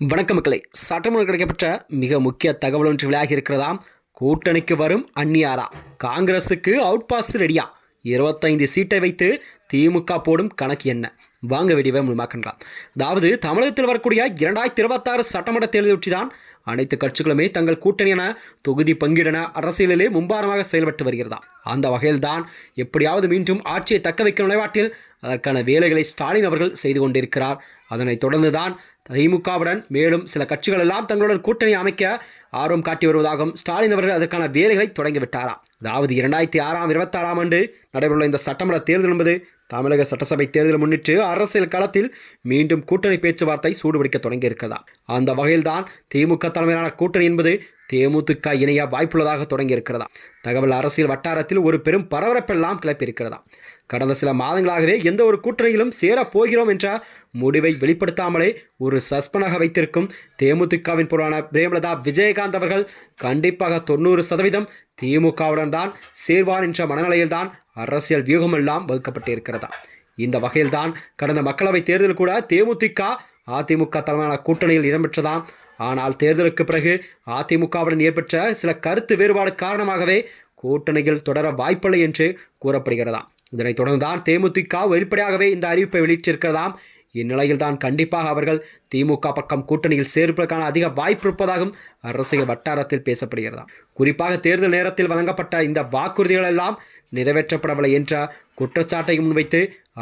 வணக்க மக்களை. சட்டமன்ற கிடைக்கப்பட்ட மிக முக்கிய தகவல் ஒன்று விளையாகி இருக்கிறதாம் கூட்டணிக்கு வரும் அந்நியாரா. காங்கிரஸுக்கு அவுட் பாஸ் ரெடியா இருபத்தைந்து சீட்டை வைத்து திமுக போடும் கணக்கு என்ன? வாங்க வெடிவை முழுமாக்கலாம் அதாவது தமிழகத்தில் வரக்கூடிய இரண்டாயிரத்தி இருபத்தாறு சட்டமன்ற தேர்தலை ஒற்றிதான் அனைத்து கட்சிகளுமே தங்கள் கூட்டணியான தொகுதி பங்கீடன அரசியலிலே மும்பாரமாக செயல்பட்டு வருகிறதா? அந்த வகையில்தான் எப்படியாவது மீண்டும் ஆட்சியை தக்க வைக்கும் நிலைப்பாட்டில் அதற்கான வேலைகளை ஸ்டாலின் அவர்கள் செய்து கொண்டிருக்கிறார். அதனைத் தொடர்ந்துதான் திமுகவுடன் மேலும் சில கட்சிகள் எல்லாம் தங்களுடன் கூட்டணி அமைக்க ஆர்வம் காட்டி வருவதாகவும் ஸ்டாலின் அவர்கள் அதற்கான வேலைகளை தொடங்கிவிட்டாராம் அதாவது இரண்டாயிரத்தி ஆறாம் இருபத்தாறாம் ஆண்டு நடைபெறவுள்ள இந்த சட்டமன்ற தேர்தல் என்பது தமிழக சட்டசபை தேர்தல் முன்னிட்டு அரசியல் களத்தில் மீண்டும் கூட்டணி பேச்சுவார்த்தை சூடுபிடிக்க தொடங்கி அந்த வகையில்தான் திமுக தலைமையிலான கூட்டணி என்பது தேமுதிக இணைய வாய்ப்புள்ளதாக தொடங்கியிருக்கிறதா? தகவல் அரசியல் வட்டாரத்தில் ஒரு பெரும் பரபரப்பெல்லாம் கிளப்பியிருக்கிறதா? கடந்த சில மாதங்களாகவே எந்த ஒரு கூட்டணியிலும் சேரப் போகிறோம் என்ற முடிவை வெளிப்படுத்தாமலே ஒரு சஸ்பனாக வைத்திருக்கும் தேமுதிகவின் பொருளான பிரேமலதா விஜயகாந்த் அவர்கள் கண்டிப்பாக தொண்ணூறு சதவீதம் திமுகவுடன் தான் சேர்வான் என்ற மனநிலையில்தான் அரசியல் வியூகமெல்லாம் வகுக்கப்பட்டிருக்கிறதா? இந்த வகையில்தான் கடந்த மக்களவைத் தேர்தல் கூட தேமுதிக அதிமுக தலைமையிலான கூட்டணியில் இடம்பெற்றதாம். ஆனால் தேர்தலுக்கு பிறகு அதிமுகவுடன் ஏற்பட்ட சில கருத்து வேறுபாடு காரணமாகவே கூட்டணியில் தொடர வாய்ப்பில்லை என்று கூறப்படுகிறதாம் இதனைத் தொடர்ந்துதான் தேமுதிக வெளிப்படையாகவே இந்த அறிவிப்பை வெளியிட்டிருக்கிறதாம். இந்நிலையில் தான் கண்டிப்பாக அவர்கள் திமுக பக்கம் கூட்டணியில் சேர்ப்பதற்கான அதிக வாய்ப்பு இருப்பதாகவும் அரசியல் வட்டாரத்தில் பேசப்படுகிறதாம். குறிப்பாக தேர்தல் நேரத்தில் வழங்கப்பட்ட இந்த வாக்குறுதிகள் எல்லாம் நிறைவேற்றப்படவில்லை என்ற குற்றச்சாட்டை முன்வைத்து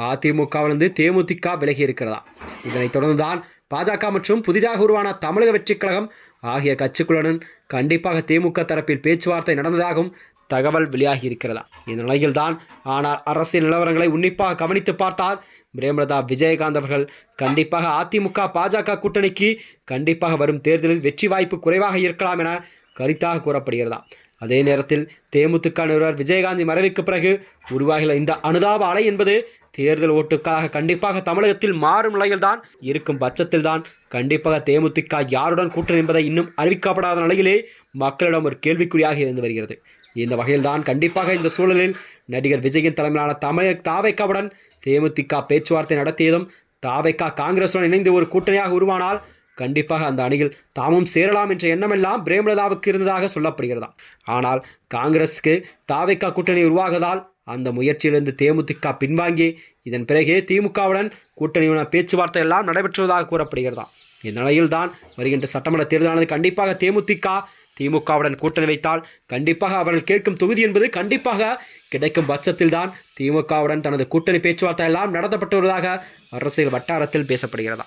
அதிமுகவிலிருந்து தேமுதிக விலகி இருக்கிறதா இதனைத் தொடர்ந்துதான் பாஜக மற்றும் புதிதாக உருவான தமிழக வெற்றிக் கழகம் ஆகிய கட்சிகளுடன் கண்டிப்பாக திமுக தரப்பில் பேச்சுவார்த்தை நடந்ததாகவும் தகவல் வெளியாகி இருக்கிறதா இந்த நிலையில்தான் ஆனால் அரசியல் நிலவரங்களை உன்னிப்பாக கவனித்து பார்த்தால் பிரேமலதா விஜயகாந்த் அவர்கள். கண்டிப்பாக அதிமுக பாஜக கூட்டணிக்கு கண்டிப்பாக வரும் தேர்தலில் வெற்றி வாய்ப்பு குறைவாக இருக்கலாம் என கருத்தாக கூறப்படுகிறதா? அதே நேரத்தில் தேமுதிக நிறுவனர் விஜயகாந்தி மறைவுக்கு பிறகு உருவாகியுள்ள இந்த அனுதாப அலை என்பது தேர்தல் ஓட்டுக்காக கண்டிப்பாக தமிழகத்தில் மாறும் நிலையில்தான் இருக்கும் பட்சத்தில்தான். கண்டிப்பாக தேமுதிக யாருடன் கூட்டணி என்பதை இன்னும் அறிவிக்கப்படாத நிலையிலே மக்களிடம் ஒரு கேள்விக்குறியாக இருந்து வருகிறது. இந்த வகையில்தான் கண்டிப்பாக இந்த சூழலில் நடிகர் விஜயின் தலைமையிலான தமிழக தாவைக்காவுடன் தேமுதிக பேச்சுவார்த்தை நடத்தியதும் தாவைக்கா காங்கிரசுடன் இணைந்து ஒரு கூட்டணியாக உருவானால் கண்டிப்பாக அந்த அணியில் தாமும் சேரலாம் என்ற எண்ணமெல்லாம் பிரேமலதாவுக்கு இருந்ததாக சொல்லப்படுகிறதா? ஆனால் காங்கிரஸுக்கு தாவைக்கா கூட்டணி உருவாகதால் அந்த முயற்சியிலிருந்து தேமுதிக பின்வாங்கி இதன் பிறகே திமுகவுடன் கூட்டணியுடன் பேச்சுவார்த்தை எல்லாம் நடைபெற்றுவதாக கூறப்படுகிறதா? இந்நிலையில்தான் வருகின்ற சட்டமன்ற தேர்தலானது கண்டிப்பாக தேமுதிக திமுகவுடன் கூட்டணி வைத்தால் கண்டிப்பாக அவர்கள் கேட்கும் தொகுதி என்பது கண்டிப்பாக கிடைக்கும் பட்சத்தில்தான் திமுகவுடன் தனது கூட்டணி பேச்சுவார்த்தை எல்லாம் நடத்தப்பட்டு வருவதாக அரசியல் வட்டாரத்தில் பேசப்படுகிறதா?